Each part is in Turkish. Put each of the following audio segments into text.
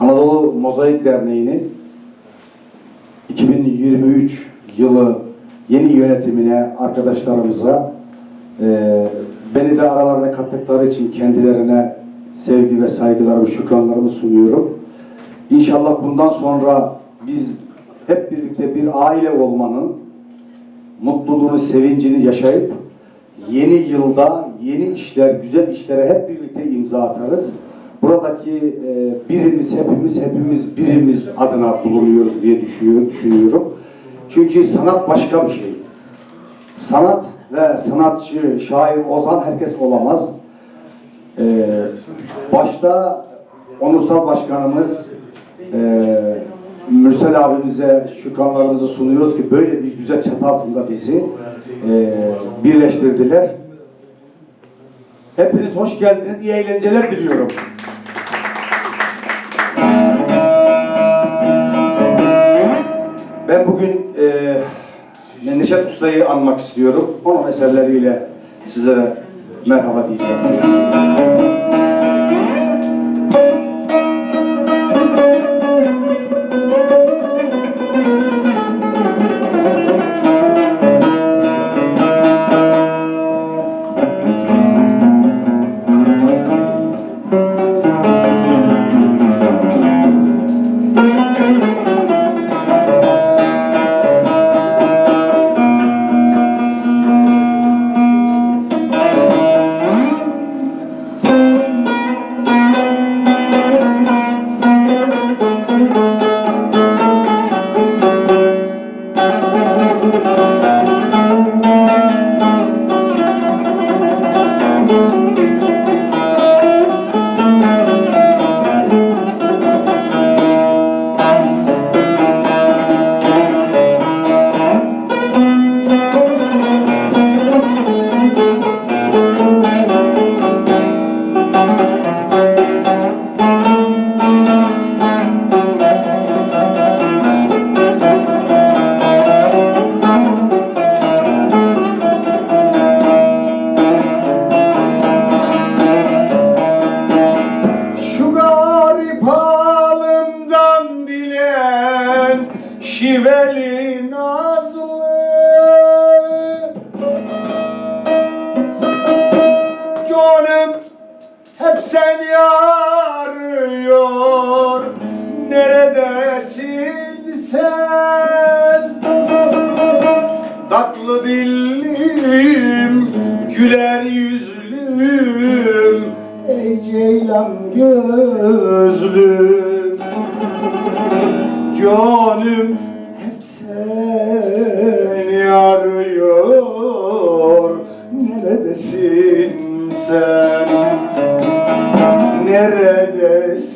Anadolu Mozaik Derneği'nin 2023 yılı yeni yönetimine, arkadaşlarımıza e, beni de aralarına kattıkları için kendilerine sevgi ve saygılarımı, şükranlarımı sunuyorum. İnşallah bundan sonra biz hep birlikte bir aile olmanın mutluluğunu, sevincini yaşayıp yeni yılda yeni işler, güzel işlere hep birlikte imza atarız. Buradaki e, birimiz, hepimiz, hepimiz birimiz adına bulunuyoruz diye düşünüyorum. düşünüyorum. Çünkü sanat başka bir şey. Sanat ve sanatçı, şair, ozan herkes olamaz. E, başta Onursal Başkanımız e, Mürsel abimize şükranlarımızı sunuyoruz ki böyle bir güzel çatı altında bizi e, birleştirdiler. Hepiniz hoş geldiniz. İyi eğlenceler diliyorum. Ben bugün e, Neşet Usta'yı anmak istiyorum. Onun eserleriyle sizlere merhaba diyeceğim. Hep seni arıyor Neredesin sen? Tatlı dillim, güler yüzlüm Ey ceylan gözlüm Gönlüm hep seni arıyor Neredesin sen?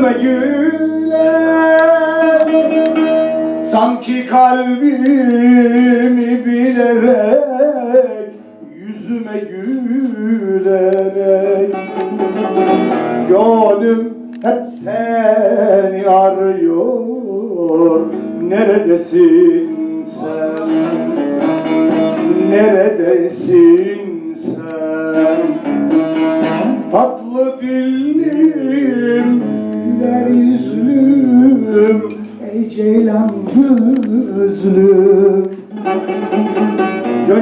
Yüzüme gülen Sanki kalbimi bilerek Yüzüme gülerek. Gönlüm hep seni arıyor. Neredesin sen? Neredesin sen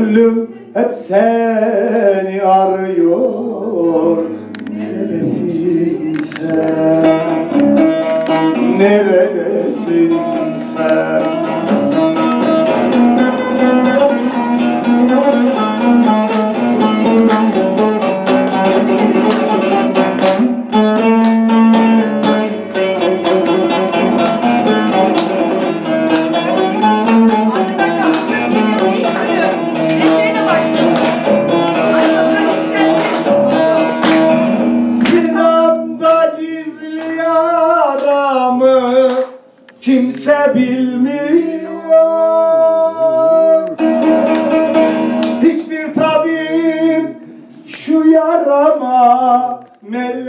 Gönlüm hep seni arıyor. Neredesin sen Neredesin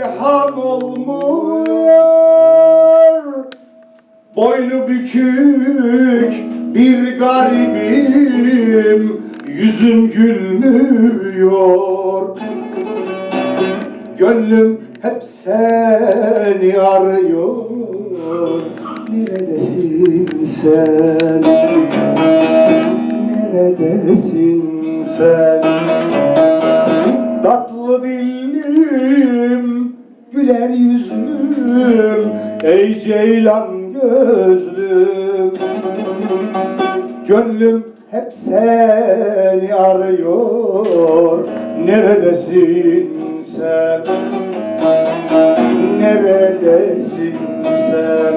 melham olmuyor Boynu bükük bir garibim Yüzüm gülmüyor Gönlüm hep seni arıyor Neredesin sen? Neredesin sen? Yüzlüm Ey ceylan gözlüm Gönlüm hep seni arıyor Neredesin sen? Neredesin sen?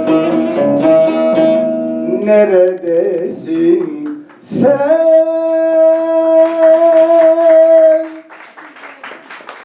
Neredesin sen?